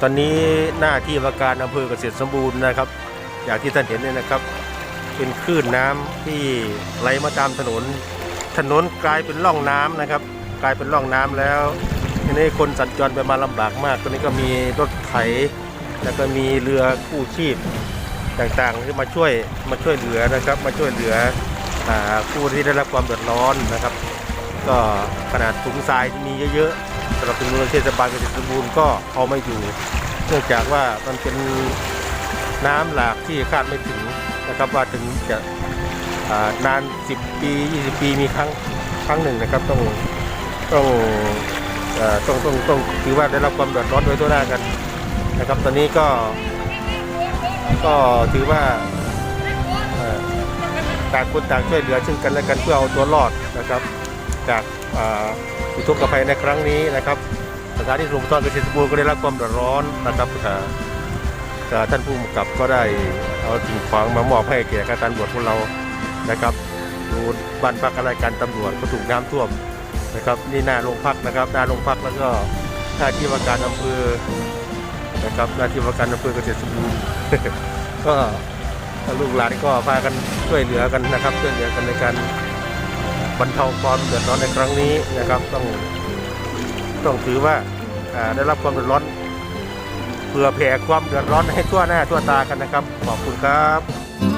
ตอนนี้หน้าที่ว่าการอำเภอเกษตรสมบูรณ์นะครับ อย่างที่ท่านเห็นเนี่ยนะครับ เป็นคลื่นน้ำที่ไหลมาตามถนน ถนนกลายเป็นร่องน้ำนะครับ กลายเป็นร่องน้ำแล้วทีนี้คนสัญจรไปมาลำบากมาก ตอนนี้ก็มีรถไถ แล้วก็มีเรือกู้ชีพต่างๆที่มาช่วยมาช่วยเหลือนะครับ มาช่วยเหลือผู้ที่ได้รับความเดือดร้อนนะครับ ก็ขนาดถุงทรายที่มีเยอะๆสำหรับเป็นเมือเทศบาลเกษตรสมบูรณ์ก็เอาไม่อยู่ เนื่องจากว่ามันเป็นน้ำหลากที่คาดไม่ถึงนะครับว่าถึงจะอ่านาน 10 ปี 20 ปีมีครั้งครั้งหนึ่งนะครับต้องต้องอต้องต้องต้องถือว่าได้รับความเดือดร้อนโดยทั่วหน้ากันนะครับตอนนี้ก็ก็ถือว่าต่างคนต่างช่วยเหลือซึ่งกันและกันเพื่อเอาตัวรอดนะครับ จากอุทกภัยในครั้งนี้นะครับสถานีสูบซ่อนเกษตรสมบูรก็ได้รับความเดือดร้อนนะครับอ่าอ่าท่านผู้กำกับก็ได้เอาสิ่งของมามอบให้แก่ข้าราชการตำรวจของเรานะครับดูบ้านพักอะไรการตำรวจก็ถูกน้ำท่วมนะครับนี่หน้าโรงพักนะครับหน้าโรงพักแล้วก็หน้าที่ว่าการอำเภอนะครับหน้าที่ว่าการอำเภอเกษตรสมบูรก็ลูกหลานก็พากันช่วยเหลือกันนะครับช่วยเหลือกันในการ บรรเทาความเดือดร้อนในครั้งนี้นะครับ ต้องต้องถือว่าได้รับความเดือดร้อนเพื่อแผ่ความเดือดร้อนให้ทั่วหน้าทั่วตากันนะครับ ขอบคุณครับ